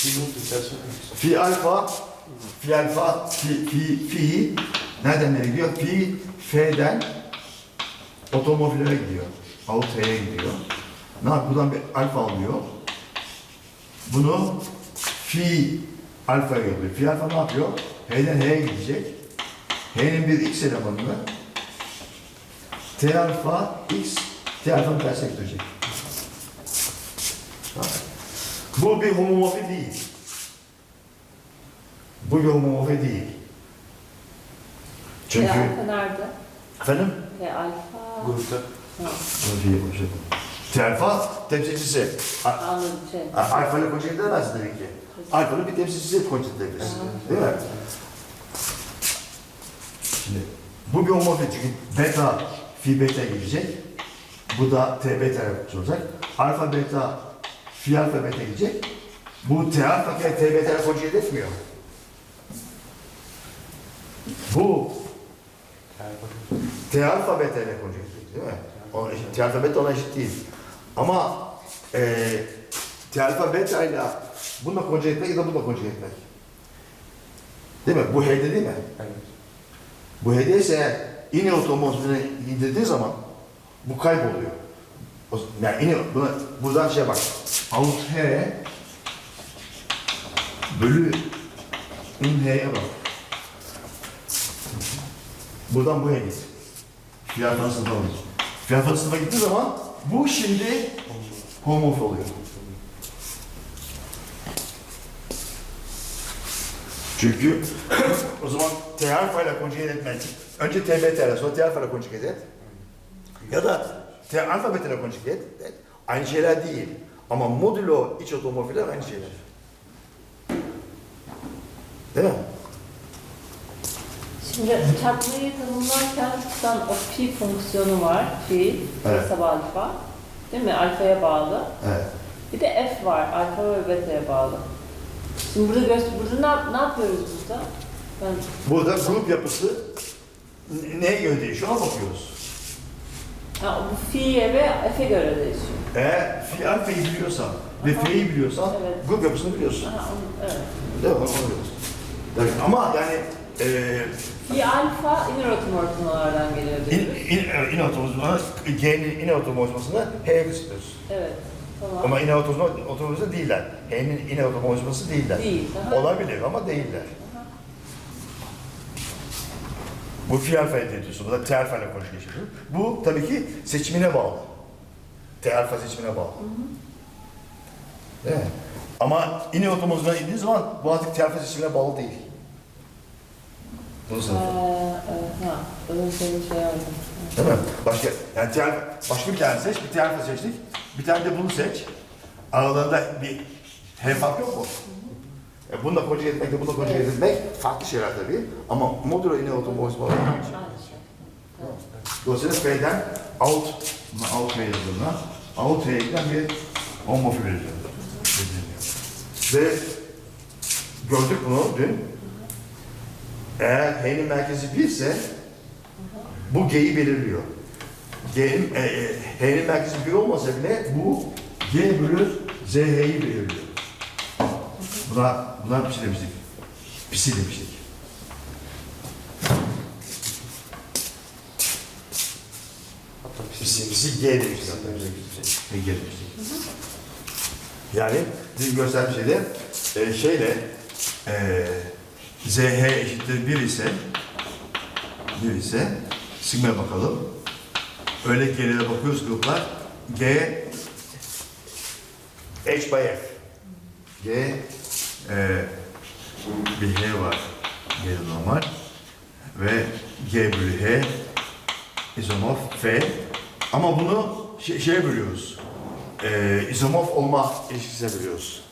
Fi alfa, fi alfa, fi, fi, fi nereden nereye gidiyor? Fi, f'den otomobillere gidiyor. Auto'ya gidiyor. Ne? Buradan bir alfa alıyor. Bunu fi alfaya yolluyor. Fi alfa ne yapıyor? H'den H'ye gidecek. H'nin bir x elemanını T alfa x T alfanın tersine götürecek. Ha. Bu bir homomorfi değil. Bu bir homomorfi değil. Çünkü P alfa nerede? efendim P alfa. Grupta. Ha, T alfa temsilcisi. Anladım şey. a- Alfa ile konjüge edemezsin tabii ki. Alfa'nın bir temsilcisi konjüge edebilirsin. Değil mi? Şimdi bu bir homomorfi çünkü beta fi beta gelecek. Bu da t beta olacak. Alfa beta fi alfa beta gelecek. Bu t alfa kere t beta ile konjüge etmiyor. Bu T alfa beta ile konjüge edecek, değil mi? O, eşit- T alfa beta ona eşit değil. Ama e, T alfa beta ile bununla konjüge etmek ya da bununla konjüge etmek. Değil mi? Bu H'de değil mi? Evet. Bu H'de ise in otomozunu indirdiği zaman bu kayboluyor. O, yani in, buna, buradan şey bak. Out bölü in H'ye bak. Buradan buraya git. Fiyatın sınıfa alır. Fiyatın sınıfa gittiği zaman bu şimdi homomorf oluyor. Çünkü o zaman T alfa ile konjüge etmek. Önce T beta ile sonra T alfa ile konjüge et. Ya da T alfa beta ile konjüge et. et. Aynı şeyler değil. Ama modulo iç otomorfiler aynı şeyler. Değil mi? Şimdi çarpmayı tanımlarken tutan o pi fonksiyonu var. Pi, Evet. hesap alfa. Değil mi? Alfaya bağlı. Evet. Bir de f var. Alfa ve beta'ya bağlı. Şimdi burada, burada ne, ne yapıyoruz burada? Ben Burada grup yapısı neye göre değişiyor ona bakıyoruz. Ha, bu fi'ye ve f'e göre değişiyor. Eğer fi alfayı biliyorsan ve Aha. biliyorsan Evet. grup yapısını biliyorsun. Aha, onu- evet. Değil mi? Onu biliyorsun. Tabii. Ama yani eee Fi alfa inner otomorfinolardan geliyor in, diyoruz. in, evet, in otomozmasına, G'nin in otomozmasına H'ye kısıtlıyoruz. Evet. Tamam. Ama in otomozması değiller. H'nin in otomozması değiller. Değil. Aha. Olabilir ama değiller. Aha. Bu fi alfa elde ediyorsun. Bu da T ile konuşuyor. Bu tabii ki seçimine bağlı. T alfa seçimine bağlı. Değil mi? Ama in otomozuna indiği zaman bu artık T alfa seçimine bağlı değil. Bunu evet, ha. Öyle senin şey aldım. Değil mi? Başka, yani T başka bir tane seç, bir T alfa seçtik. Bir tane de bunu seç. Aralarında bir H fark yok mu? E, bununla konjüge etmekle bununla konjüge etmek farklı şeyler tabii. Ama modulo in otomozma aynı şey. Aynı şey. Dolayısıyla F'den out, out F yazıldığında out F'ye giden bir homomorfi veriliyor. Ve gördük bunu dün. Eğer H'nin merkezi 1 ise bu G'yi belirliyor. G'nin, e, e, H'nin merkezi 1 olmasa bile bu G bölü ZH'yi belirliyor. Buna, buna bir şey demiştik. Pisi demiştik. Hatta Pisi, pisi G demiştik. hatta. G demiştik. Yani bizim gösterdiğim şeyde e, şeyle e, ZH eşittir 1 ise 1 ise sigma'ya bakalım. Öyle G'lere bakıyoruz gruplar. G H by F. G e, bir H var. G normal. Ve G bölü H izomorf F. Ama bunu şey, şeye bölüyoruz. E, izomorf olma ilişkisine bölüyoruz.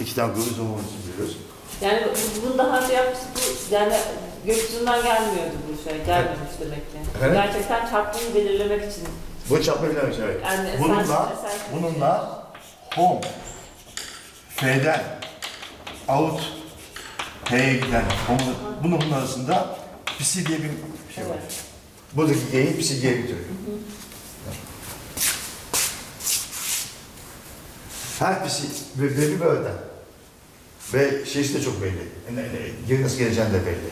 İki tane grup izomorf bölüyoruz. Yani bu- bunu daha önce yapmıştık. Yani gökyüzünden gelmiyordu bu şey. Gelmemiş demek ki. Efendim? Gerçekten çarpmayı belirlemek için. Bu çarpma bilemek için evet. Yani bununla, eser- eser- bununla home F'den out H'ye giden home, bunun arasında psi diye bir şey var. Evet. Buradaki G'yi psi G'ye getiriyor. Her psi ve belli bir öğeden. Ve şeysi de çok belli. Geri nasıl geleceğini de belli.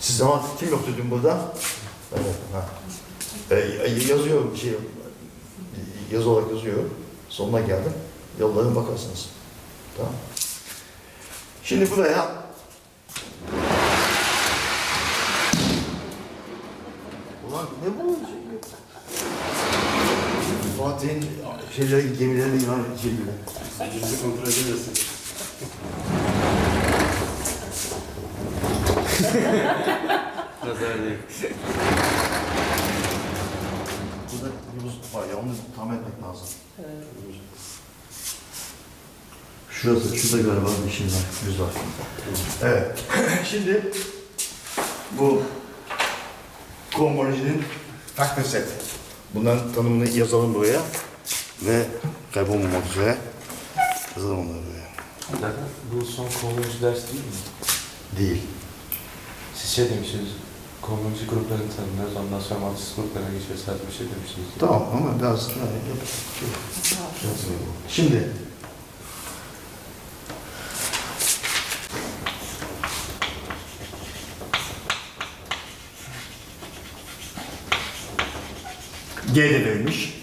Siz zaman kim yoktu dün burada? Evet. Ha. E, yazıyor bir şey. Yazı olarak yazıyor. Sonuna geldim. Yollarına bakarsınız. Tamam. Şimdi buraya Ulan ne bu? Fatih'in şeyleri, gemilerine inan şeyleri. Bizi kontrol edemiyorsun. Nazar değil. Burada bir buz var ya onu tahmin etmek lazım. Evet. Şurası, şurada galiba bir şey var, yüz var. Evet. Şimdi bu komolojinin takma set. Bunların tanımını yazalım buraya ve kaybolmamak üzere yazalım onları buraya. Zaten bu son konumcu ders değil mi? Değil. Siz şey demişsiniz, konumcu gruplarını tanımlıyoruz, ondan sonra mantıksız gruplarına geçiyoruz, sadece bir şey demişsiniz. Tamam ama biraz daha yap. Şimdi G de verilmiş.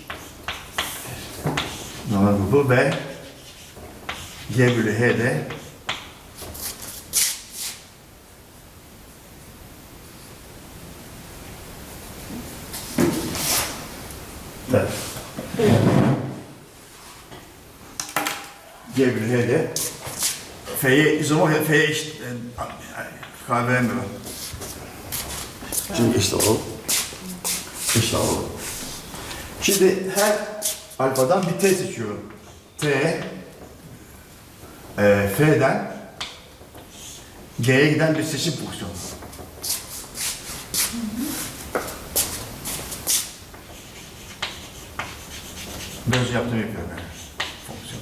Normal grubu ve G bölü H de Evet. G bölü H de F'ye izomor F'ye eşit e, kahve vermiyorum. Şimdi eşit alalım. Eşit alalım. Şimdi her alfadan bir T seçiyorum. T e, F'den G'ye giden bir seçim fonksiyonu. Böyle yaptığımı yapıyorum yani. Fonksiyon.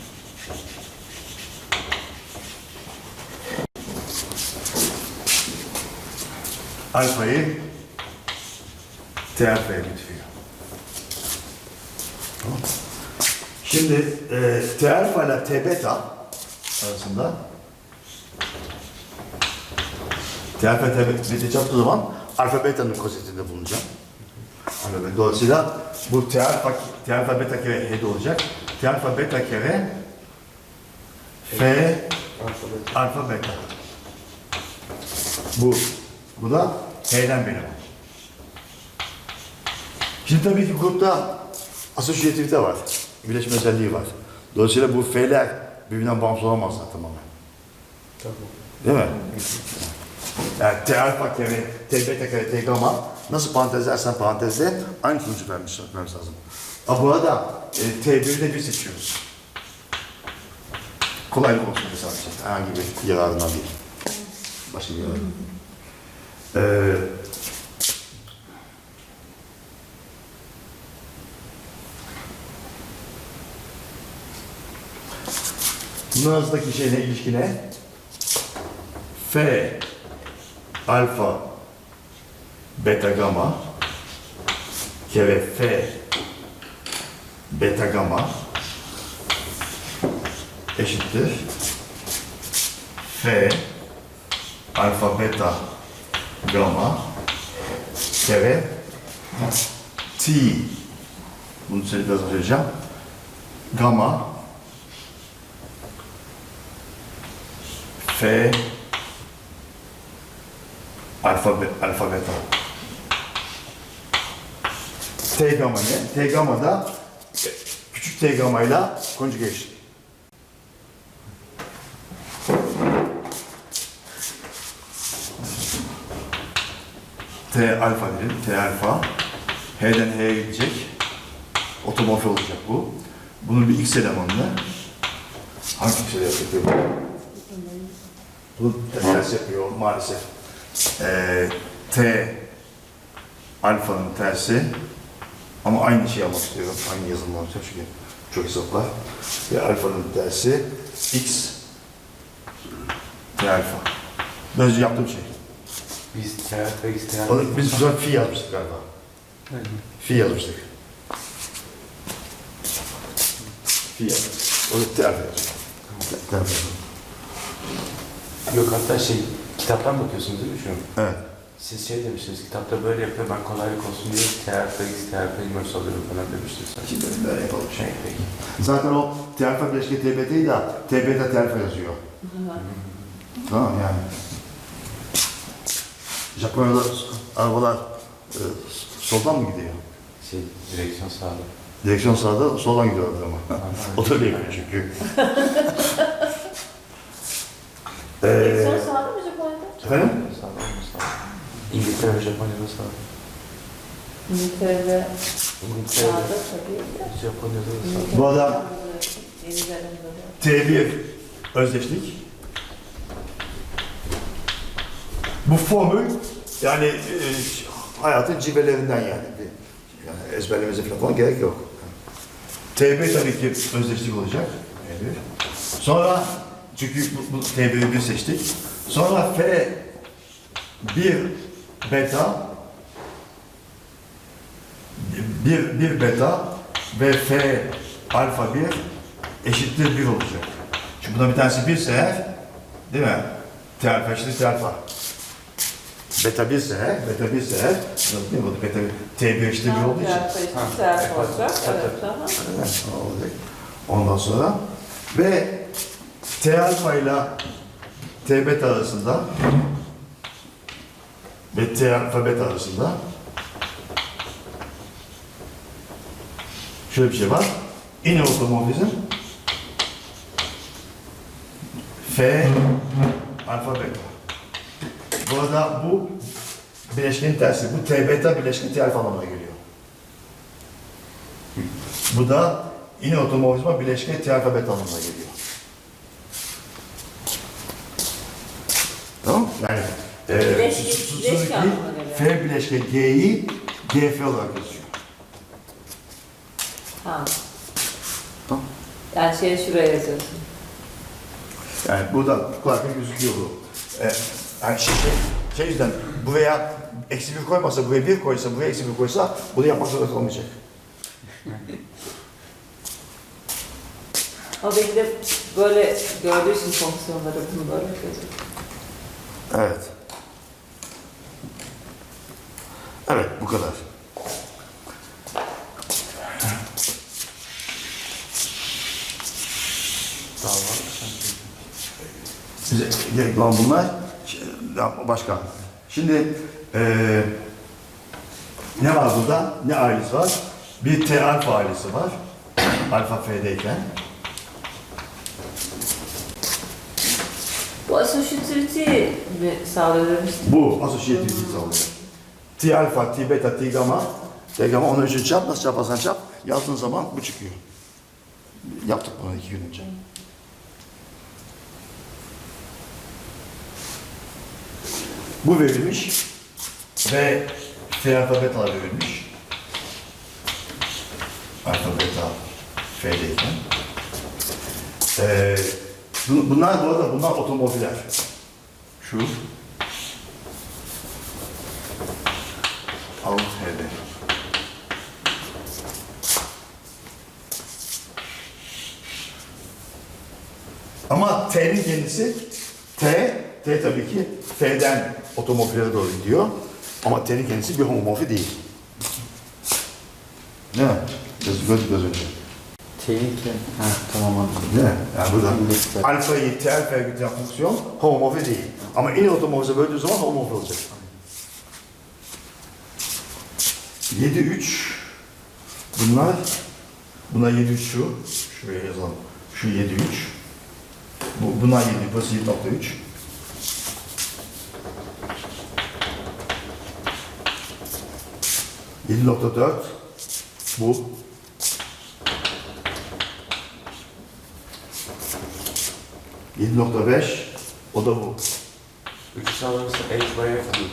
Alfayı T alfaya getiriyor. Tamam. Şimdi e, T alfa ile T beta arasında T alfa T beta yaptığı zaman alfa beta'nın kozetinde bulunacağım. Alfa beta. Dolayısıyla bu T alfa, T alfa beta kere H'de olacak. T alfa beta kere F alfa beta. Bu, bu da H'den benim. Şimdi tabii ki grupta asosyativite var. Birleşme özelliği var. Dolayısıyla bu F'ler birbirinden bağımsız olamazlar tamamen. Tamam. Değil mi? Yani T alfa kere, T beta kere, T gamma nasıl parantezlersen parantezle aynı sonucu vermiş, vermemiz lazım. Ama burada e, T1'de bir seçiyoruz. Kolaylık olsun sadece. Herhangi bir yararından değil. Başka bir yararından. Ee, bunun arasındaki şey ne, ilişki ne? F alfa beta gamma. Kere F beta gamma. Eşittir. F alfa beta gamma. Kere T. Bunu size biraz söyleyeceğim gamma F alfa, be- alfa beta. T gamma ne? T gamma da küçük T gamma ile conjugation. T alfa dedim, T alfa. H'den H'ye gidecek. Otomorfi olacak bu. Bunun bir X elemanını hangi X yapıyor? Bu ters yapıyor maalesef. Ee, T alfanın tersi ama aynı şey almak istiyorum. Aynı yazılım almak istiyorum çünkü çok hesaplar. Ve alfanın tersi X T alfa. Böylece yaptığım şey. Biz teğet ve biz teğet. Onu, biz güzel fi yazmıştık galiba. Aynen. Fi yazmıştık. Fi yazmıştık. O da T alfa yazıyor. T alfa yazıyor. Yok hatta şey, kitaptan bakıyorsunuz değil mi şu an? Evet. Siz şey demiştiniz, kitapta böyle yapıyor, ben kolaylık olsun diye TRF, TRF inverse alıyorum falan demiştiniz. Şimdi böyle yapalım. Şey, peki. Zaten o terfa bileşke TBT'yi de TBT terfa yazıyor. Tamam yani. Japonya'da arabalar e, soldan mı gidiyor? Şey, direksiyon sağda. Direksiyon sağda, soldan gidiyorlar ama. o da yapıyor çünkü. Direksiyon Eee sağda mı Japonya'da? Efendim? Lazım. İngiltere ve Japonya'da sağda. İngiltere'de İngiltere'de, sağda tabii. Japonya'da da sağda. Bu adam- Yeni Zelanda'da. T1 özdeşlik. Bu formül yani e, hayatın civelerinden yani. Bir- yani ezberlememize falan gerek yok. TB tabii ki özdeşlik olacak. T1. Sonra çünkü bu, bu T1'i bir seçtik. Sonra F 1 beta bir, bir beta ve F alfa 1 eşittir 1 olacak. Çünkü buna bir tanesi 1 ise eğer, değil mi? T alfa eşittir T alfa. Beta 1 ise eğer, beta 1 ise eğer, değil mi? Bu Beta T1 eşittir 1 olduğu için. Alfa eşit Ha, alfa olacak. evet, olacak. Ondan sonra ve T alfa ile T beta arasında ve T alfa beta arasında şöyle bir şey var. Yine otomorfizm F alfa beta. Bu arada bu bileşkenin tersi. Bu T beta bileşke T alfa anlamına geliyor. Bu da yine otomorfizma bileşke T alfa beta anlamına geliyor. Tamam Yani e, Bileşke- Su- Su- bileşke Suzuki anlamına. F bileşke G'yi GF olarak yazıyor. Ha. Tamam. Yani şey şuraya yazıyorsun. Yani burada kulaklık gözüküyor bu. Ee, yani şey, şey, şey yüzden buraya eksi bir koymasa, buraya bir koysa, buraya eksi bir koysa bunu yapmak zorunda olmayacak. Ama belki de böyle gördüğü için fonksiyonları bunu böyle yazıyor. Evet. Evet, bu kadar. Bize gerekli olan bunlar. Şey, Başka. Şimdi eee ne var burada? Ne ailesi var? Bir T alfa ailesi var. alfa F'deyken. Bu associativity mi sağlıyor demiştin? Bu associativity sağlıyor. T alfa, T beta, T gamma. T gamma onu üçüncü çarp, nasıl çarparsan çarp. Yazdığın zaman bu çıkıyor. Yaptık bunu iki gün önce. Bu verilmiş ve F alfa beta verilmiş. Alfa beta F'deyken. Ee, bunlar bu arada bunlar otomobiller. Şu. H'de. Ama T'nin kendisi T, T tabii ki F'den otomorfilere doğru gidiyor. Ama T'nin kendisi bir homomorfi değil. Göz, göz, göz önce. Tehlike. Ha, tamam anladım. Ne? Yani burada Liste. alfayı, t alfaya gidecek fonksiyon homomorfi değil. Ama in otomorfize böldüğü zaman homomorfi olacak. 7, 3 bunlar buna 7, 3 şu. Şuraya yazalım. Şu 7, 3. Bu, buna 7, burası 7.3. Yedi nokta dört bu 7.5 o da bu. Üçü sağlanırsa H by F diyor.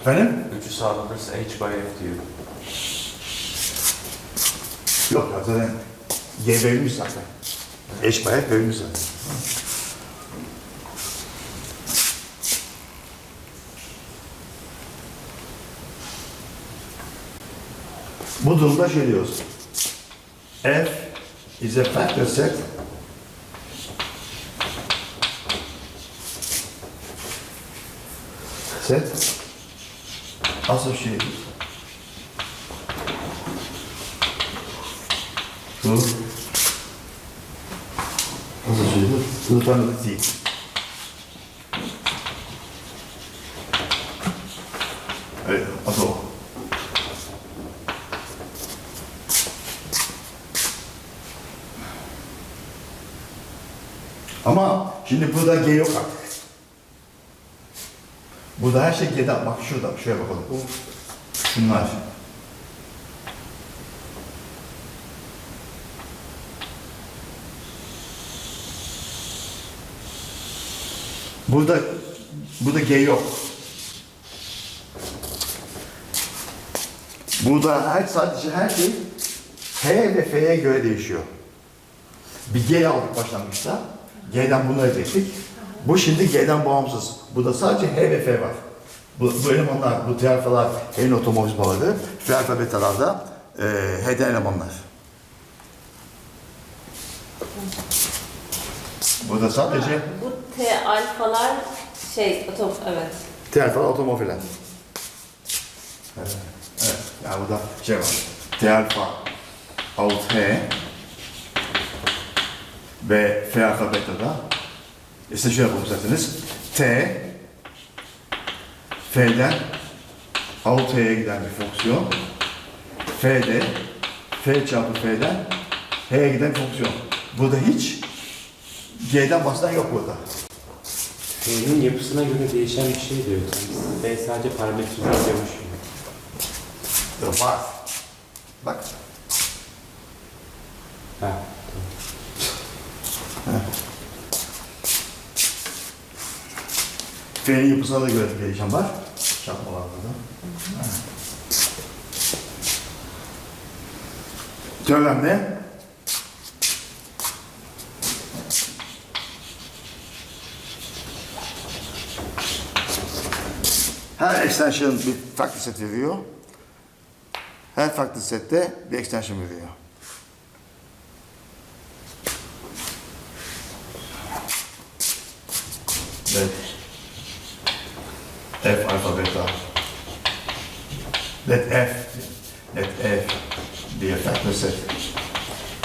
Efendim? Üçü sağlanırsa H by F diyor. Yok ya zaten Y bölümümüz zaten. H by F bölümümüz zaten. Bu durumda şey diyoruz. F is a factor set set associated to associated to the family T. Evet, asıl o. Ama şimdi burada G yok artık. Burada her şey G'den. Bak şurada, şuraya bakalım. Şunlar. Burada, burada G yok. Burada her sadece her şey H ve F'ye göre değişiyor. Bir G aldık başlangıçta. G'den bunu elde ettik. Bu şimdi G'den bağımsız. Burada sadece H ve F var. Bu, bu elemanlar, bu tiyarfalar H'nin otomorfizmaları, F alfabetalarda e, H'den elemanlar. Burada sadece Bu T alfalar şey atom evet. tiyarfalar otomorfiler. Evet, evet. Yani burada şey var. T alfa alt H ve F alfabetada işte şöyle yapalım isterseniz. T F'den H'ye giden bir fonksiyon. F'de F çarpı F'den H'ye giden bir fonksiyon. Burada hiç G'den bahseden yok burada. F'nin yapısına göre değişen bir şey diyor. F sadece parametre yazıyormuş. Var. Bak. Ha. F'nin yapısına da göre değişen var. Çarpmalarda da. Teorem ne? Her extension bir farklı set veriyor. Her farklı sette bir extension veriyor. Evet. F alfa beta. Let F, let F be a factor set.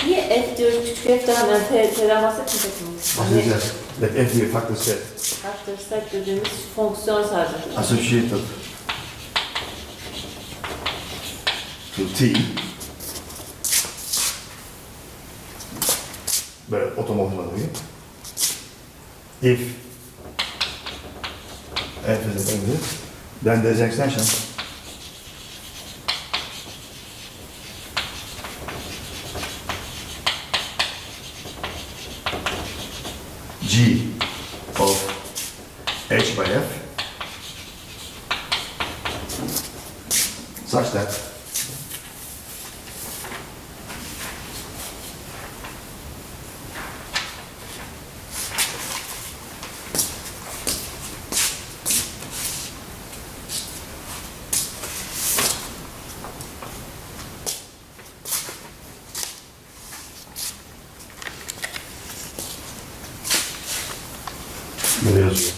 Niye F diyoruz küçük F'den yani T, T'den bahsetmeyecek miyiz? Hani Bahsedeceğiz. Let F be a factor set. factor set dediğimiz fonksiyon sadece. Associated to T. Böyle otomorfları If F is an exit, then there's an extension. G Yazıyor.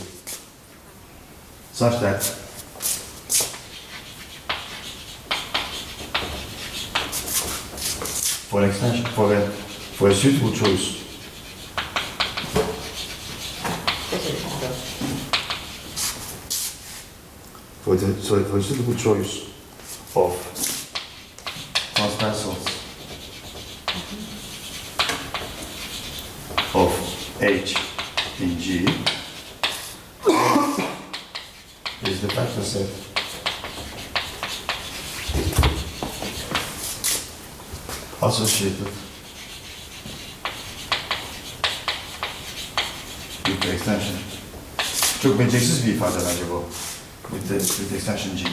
Such that for an extension, for a, for a suitable choice, for the, sorry, for a suitable choice of transversals of H Çok beceriksiz bir ifade bence bu. With the, with the extension G.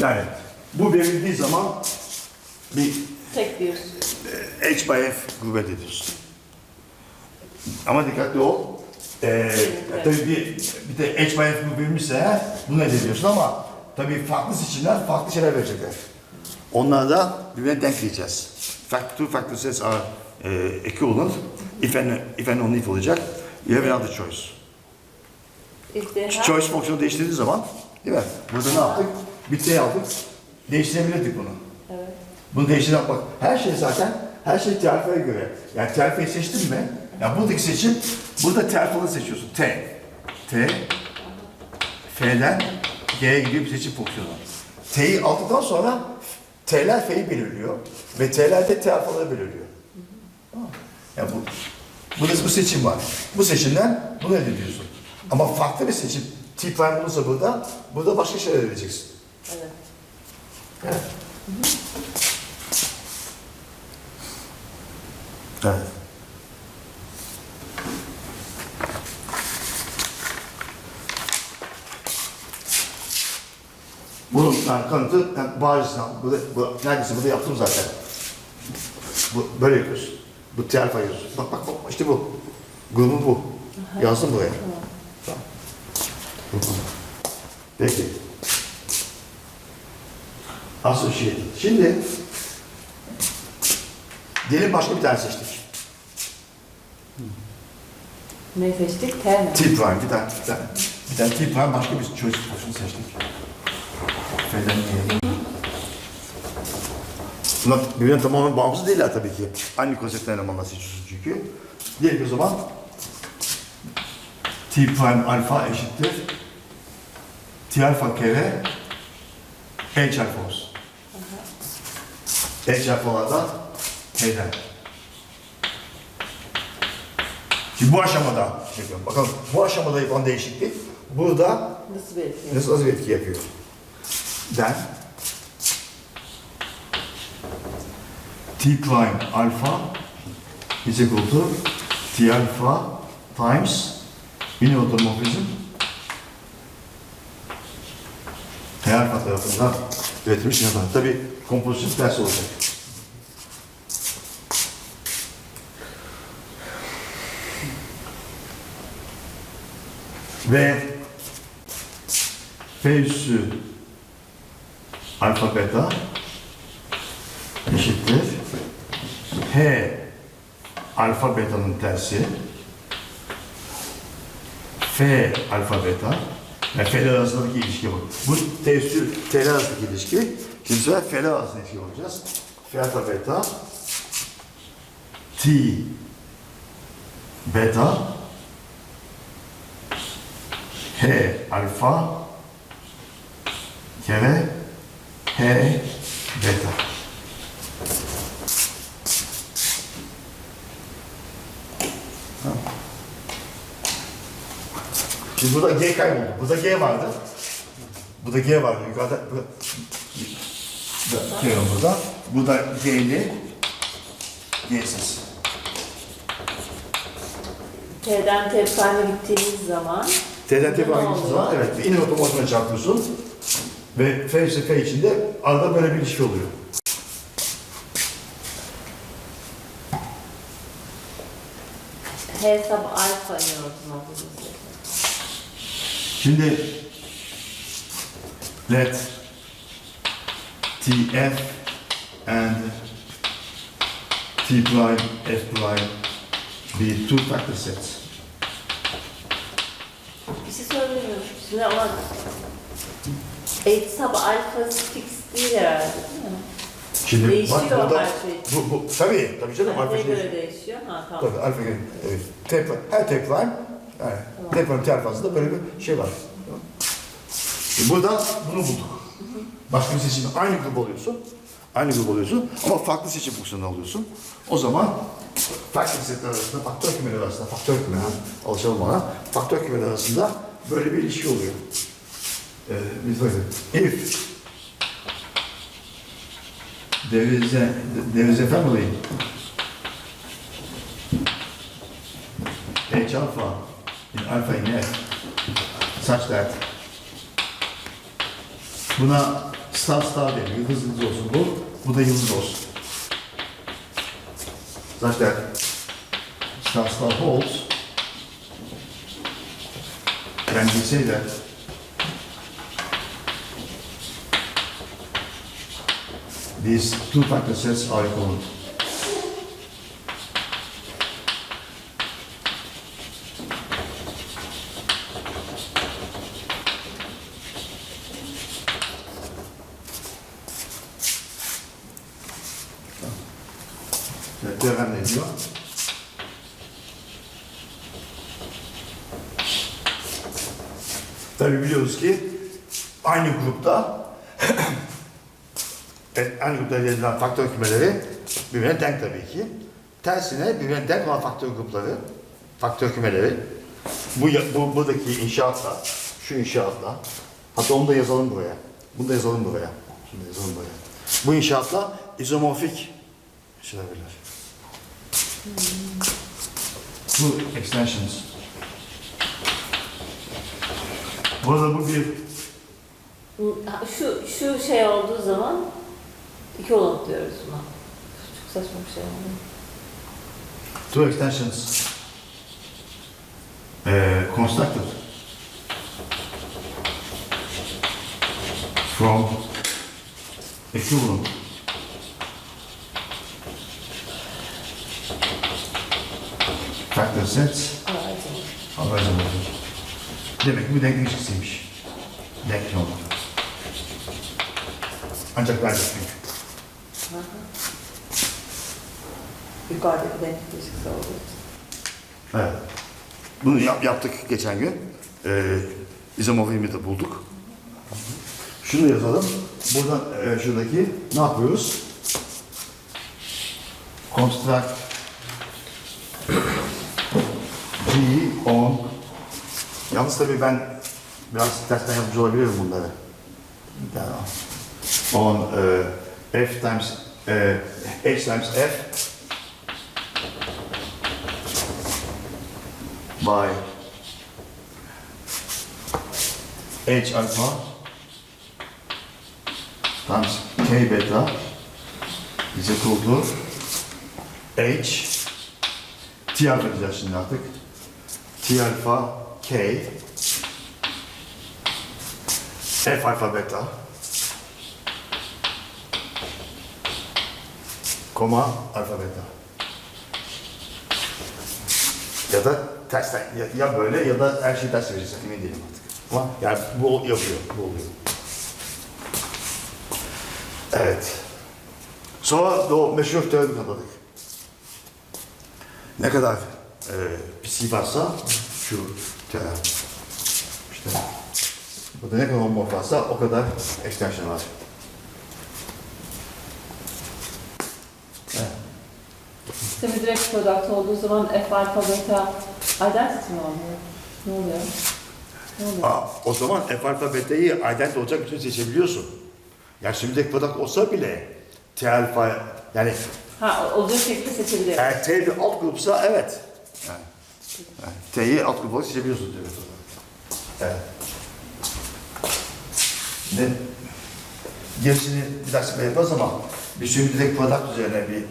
Yani Bunu bu verildiği zaman bir Tek diyoruz. H by F kuvvet ediyorsun. Ama dikkatli ol. Ee, tabii bir, bir de H by F eğer bunu elde ediyorsun ama tabii farklı seçimler farklı şeyler verecekler. Onlara da birbirine denk diyeceğiz. Fact, two factor sets are e, equivalent. If and, if and only if olacak. You have another choice. If they have- Choice fonksiyonu değiştirdiği zaman değil mi? Burada ne yaptık? Bir T aldık. Değiştirebilirdik bunu. Evet. Bunu değiştiren bak her şey zaten her şey terfaya göre. Yani terfayı seçtin mi? Yani buradaki seçim burada terfalı seçiyorsun. T. T. F'den G'ye gidiyor bir seçim fonksiyonu. T'yi aldıktan sonra T'ler F'yi belirliyor. Ve T'ler de belirliyor. Tamam. Yani bu, burada bu seçim var. Bu seçimden bunu elde ediyorsun. Ama farklı bir seçim. T prime olursa burada, burada başka şeyler elde edeceksin. Evet. Evet. Evet. Bunun yani kanıtı yani barizinden, bu, bu, neredeyse burada yaptım zaten. Bu, böyle yapıyorsun. Bu terfa yazıyorsun. Bak bak bak işte bu. Grubu bu. Yazdım buraya. Tamam. Peki. Associated. Şimdi diyelim başka bir tane seçtik. Ne seçtik? T mi? T prime bir tane, bir tane. Bir tane T prime başka bir function seçtik. F'den G'ye. Bunlar birbirinden tamamen bağımsız değiller tabii ki. Aynı konseptten elemanlar seçiyorsun çünkü. Diyelim ki o zaman T prime alfa eşittir T alfa kere H alfa olsun. H alfalardan T'den. Şimdi bu aşamada, şey bakalım bu aşamada yapılan değişiklik burada Nasıl bir etki? nasıl nasıl bir etki yapıyor? Den T prime alpha is equal to T alpha times yine otomorfizm T alpha tarafından üretilmiş yine Tabi kompozisyon ters olacak. Ve F üssü alfa beta eşittir. H alfa beta'nın tersi. F alfa beta. Yani F'ler arasındaki ilişki bu. Bu T üssü T'ler arasındaki ilişki. Şimdi sıra F'ler arasındaki ilişki bakacağız. F alfa beta T beta H alfa kere H beta. Şimdi burada G kayboldu. Burada G vardı. Burada G vardı. Yukarıda burada, G var burada. Burada G'li G'siz. T'den T prime'e gittiğimiz zaman T'den T Ne var oluyor? zaman evet yine otomatikman çarpıyorsun. Ve F ise F içinde arada böyle bir ilişki oluyor. H sub alfa otomorfizm Şimdi let TF and T prime F prime be two factor sets. Bir şey söylemiyorum. Şimdi ama H sub alfa fix değil herhalde değil mi? Şimdi Değişiyor bak burada şey. bu, bu tabii tabii canım alfa Neye şey- göre değişiyor? Ha tamam. Tabii alfa göre. Evet. T prime, her T prime yani T prime T alfasında böyle bir şey var. E burada bunu bulduk. Başka bir seçim aynı grup oluyorsun. Aynı grup oluyorsun ama farklı seçim fonksiyonu alıyorsun. O zaman faktör setler arasında, faktör kümeleri arasında, faktör kümeleri alışalım ona. Faktör kümeleri arasında böyle bir ilişki oluyor. Ee. If there is a, there is a family H alpha in alpha in F such that buna star star deniyor. Yıldız yıldız olsun bu. Bu da yıldız olsun. Such that star star holds then we say that these two factor sets are equivalent. Edilen faktör kümeleri birbirine denk tabii ki. Tersine birbirine denk olan faktör grupları, faktör kümeleri bu, bu buradaki inşaatla, şu inşaatla, hatta onu da yazalım buraya. Bunu da yazalım buraya. Şunu da yazalım buraya. Bu inşaatla izomorfik işlenebilir. Bu extensions. Burada bu bir Şu, şu şey olduğu zaman iki olan diyoruz buna. Çok saçma bir şey oldu. two extensions uh, constructed from equivalent factor sets oldu. Demek ki bu denk ilişkisiymiş. Denk oldu. Ancak ben de çünkü. Hı hı. Yukarıdaki denk ilişkisi olduğu için. Evet. Bunu yap- yaptık geçen gün. Ee, izomorfizmi de bulduk. Şunu yazalım. Buradan e, şuradaki ne yapıyoruz? Construct G on Yalnız tabii ben biraz tersten yapmış olabilirim bunları. Yani, on e, F times e, H times F by H. Alpha. Times K beta. İs equal to H. T alpha diyeceğiz şimdi artık. T alpha K. F alpha beta. Koma alfa beta. Ya da tersten, ya, ya böyle ya da her şeyi ters vereceğiz. Emin değilim artık. Ama yani bu yapıyor, bu oluyor. Evet. Sonra o meşhur teoremi kapadık. Ne kadar e, psi varsa şu teorem. İşte burada ne kadar homomorf varsa o kadar extension var. Sistemi direkt product olduğu zaman F alfa beta identity mi? Ne oluyor? Ne oluyor? Aa, o zaman F alfa beta'yı identity olacak bütün seçebiliyorsun. Yani şimdi product olsa bile T alfa yani Ha, olacak şekilde seçebiliyor. eğer T bir alt grupsa evet. Yani, yani T'yi alt grup olarak seçebiliyorsun diyor. Evet. Ne? Gerisini bir ders yaparız ama biz şimdi direkt product üzerine bir